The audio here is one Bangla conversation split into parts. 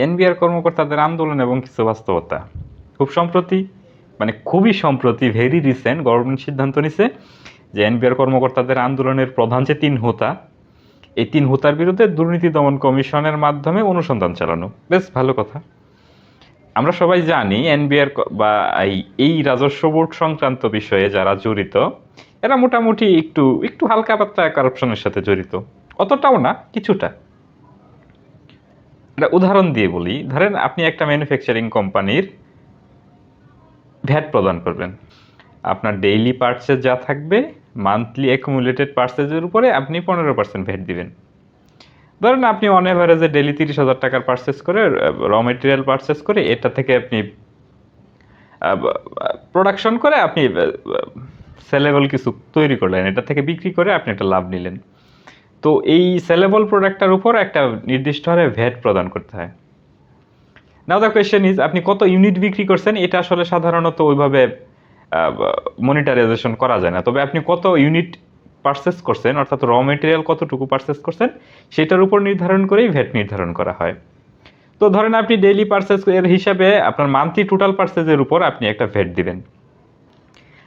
এনবিআর কর্মকর্তাদের আন্দোলন এবং কিছু বাস্তবতা। খুব সম্প্রতি মানে খুবই সম্প্রতি ভেরি রিসেন্ট গভর্নমেন্ট সিদ্ধান্ত নিছে যে এনবিআর কর্মকর্তাদের আন্দোলনের প্রধান যে তিন হোতা, এই তিন হোতার বিরুদ্ধে দুর্নীতি দমন কমিশনের মাধ্যমে অনুসন্ধান চালানো। বেশ, ভালো কথা। আমরা সবাই জানি এনবিআর বা এই- রাজস্ব বোর্ড সংক্রান্ত বিষয়ে যারা জড়িত, এরা মোটামুটি একটু একটু হালকা পাতলা কারাপশনের সাথে জড়িত। অতটাও না, কিছুটা। একটা উদাহরণ দিয়ে বলি। ধরেন আপনি একটা ম্যানুফ্যাকচারিং কোম্পানির ভ্যাট প্রদান করবেন। আপনার ডেইলি পার্চেস যা থাকবে মান্থলি অ্যাকুমুলেটেড পার্চেসের উপরে আপনি পনেরো পার্সেন্ট ভ্যাট দিবেন। ধরেন আপনি অন অ্যাভারেজে ডেলি তিরিশ হাজার টাকার পার্চেস করে র মেটেরিয়াল পার্চেস করে, এটা থেকে আপনি প্রোডাকশন করে আপনি সেলেবল কিছু তৈরি করলেন। এটা থেকে বিক্রি করে আপনি একটা লাভ নিলেন। তো এই সেলেবল প্রোডাক্টটার উপর একটা নির্দিষ্ট হারে ভ্যাট প্রদান করতে হয়। নাও দ্য কোয়েশ্চেন ইজ আপনি কত ইউনিট বিক্রি করছেন? এটা আসলে সাধারণত ওইভাবে মনিটারাইজেশন করা যায় না। তবে আপনি কত ইউনিট পারচেস করছেন, অর্থাৎ র মেটেরিয়াল কতটুকু পারচেস করছেন, সেটার উপর নির্ধারণ করেই ভ্যাট নির্ধারণ করা হয়। তো ধরেন আপনি ডেইলি পারচেস এর হিসাবে আপনার মান্থলি টোটাল পারচেসের উপর আপনি একটা ভ্যাট দিবেন।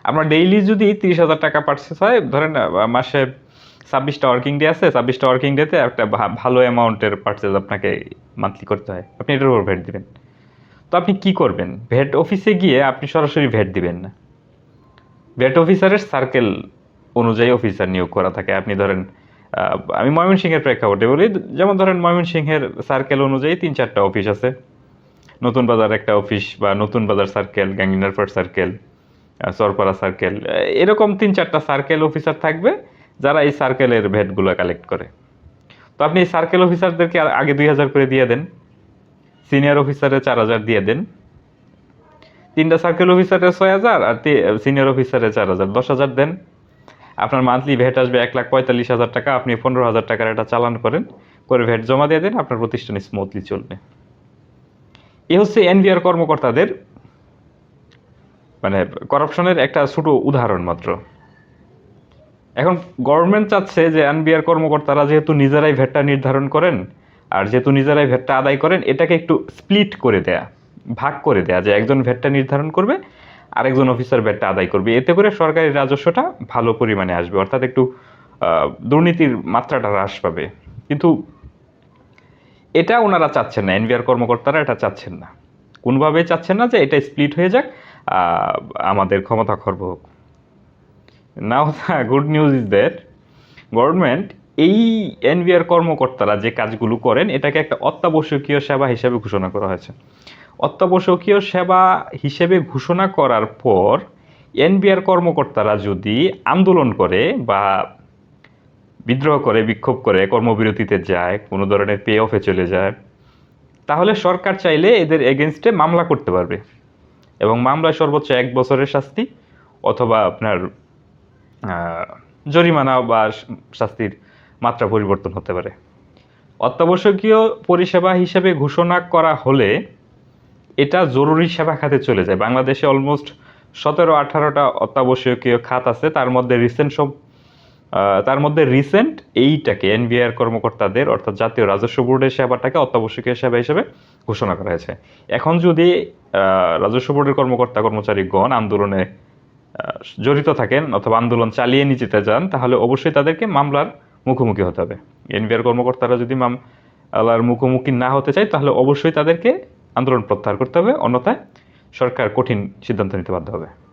আপনার ডেইলি যদি তিরিশ হাজার টাকা পারচেস হয়, ধরেন মাসে ছাব্বিশটা ওয়ার্কিং ডে আছে, ছাব্বিশটা ওয়ার্কিং ডেতে একটা ভালো অ্যামাউন্টের পারচেস আপনাকে মান্থলি করতে হয়। আপনি এটার উপর ভ্যাট দিবেন। তো আপনি কি করবেন? ভ্যাট অফিসে গিয়ে আপনি সরাসরি ভ্যাট দিবেন না। ভ্যাট অফিসারের সার্কেল অনুযায়ী অফিসার নিয়োগ করা থাকে। আপনি ধরেন আমি ময়মনসিংহের প্রেক্ষাপটে বলি, যেমন ধরেন ময়মনসিংহের সার্কেল অনুযায়ী তিন চারটা অফিস আছে। নতুন বাজার একটা অফিস বা Notun Bazar circle Ganginarpar circle Charpara circle এরকম তিন চারটা সার্কেল অফিসার থাকবে। যারা এই সার্কেলের ভ্যাটগুলো কালেক্ট করে। তো আপনি এই সার্কেল অফিসারদেরকে আগে দুই হাজার করে দিয়ে দেন। সিনিয়র অফিসারে চার হাজার দিয়ে দেন। তিনটা সার্কেল অফিসারে ছয় হাজার আর সিনিয়র অফিসারে চার হাজার, দশ হাজার দেন। আপনার মান্থলি ভ্যাট আসবে এক লাখ পঁয়তাল্লিশ হাজার টাকা, আপনি পনেরো হাজার টাকার একটা চালান করেন, করে ভ্যাট জমা দিয়ে দেন, আপনার প্রতিষ্ঠান স্মুথলি চলবে। এ হচ্ছে এনবিআর কর্মকর্তাদের মানে করাপশনের একটা ছোট উদাহরণ মাত্র। এখন গভর্নমেন্ট চাচ্ছে যে এনবিআর কর্মকর্তারা যেহেতু নিজেরাই ভ্যাটটা নির্ধারণ করেন আর যেহেতু নিজেরাই ভ্যাটটা আদায় করেন, এটাকে একটু স্প্লিট করে দেয়া, ভাগ করে দেয়া, যে একজন ভ্যাটটা নির্ধারণ করবে, আরেকজন অফিসার ভ্যাটটা আদায় করবে। এতে করে সরকারি রাজস্বটা ভালো পরিমাণে আসবে, অর্থাৎ একটু দুর্নীতির মাত্রাটা হ্রাস পাবে। কিন্তু এটা ওনারা চাচ্ছেন না, এনবিআর কর্মকর্তারা এটা চাচ্ছেন না। কোনোভাবেই চাচ্ছেন না যে এটা স্প্লিট হয়ে যাক আমাদের ক্ষমতা খর্ব হোক। Now the good news is that government এই এনবিআর কর্মকর্তারা যে কাজগুলো করেন, এটাকে একটা অত্যাবশ্যকীয় সেবা হিসেবে ঘোষণা করা হয়েছে। অত্যাবশ্যকীয় সেবা হিসেবে ঘোষণা করার পর এনবিআর কর্মকর্তারা যদি আন্দোলন করে বা বিদ্রোহ করে, বিক্ষোভ করে, কর্মবিরতিতে যায়, কোনো ধরনের পে অফে চলে যায়, তাহলে সরকার চাইলে এদের এগেনস্টে মামলা করতে পারবে। এবং মামলায় সর্বোচ্চ এক বছরের শাস্তি অথবা আপনার জরিমানা বা শাস্তির মাত্রা পরিবর্তন হতে পারে। অত্যাবশ্যকীয় পরিষেবা হিসেবে ঘোষণা করা হলে এটা জরুরি সেবা খাতে চলে যায়। বাংলাদেশে অলমোস্ট সতেরো, আঠারোটা অত্যাবশ্যকীয় খাত আছে। তার মধ্যে রিসেন্ট সব তার মধ্যে রিসেন্ট এইটাকে এনবিআর কর্মকর্তাদের, অর্থাৎ জাতীয় রাজস্ব বোর্ডের সেবাটাকে অত্যাবশ্যকীয় সেবা হিসেবে ঘোষণা করা হয়েছে। এখন যদি রাজস্ব বোর্ডের কর্মকর্তা কর্মচারীগণ আন্দোলনে জড়িত থাকেন অথবা আন্দোলন চালিয়ে নিয়ে যেতে যান, তাহলে অবশ্যই তাদেরকে মামলার মুখোমুখি হতে হবে। এনবিআর কর্মকর্তারা যদি মামলার মুখোমুখি না হতে চায়, তাহলে অবশ্যই তাদেরকে আন্দোলন প্রত্যাহার করতে হবে। অন্যথায় সরকার কঠিন সিদ্ধান্ত নিতে বাধ্য হবে।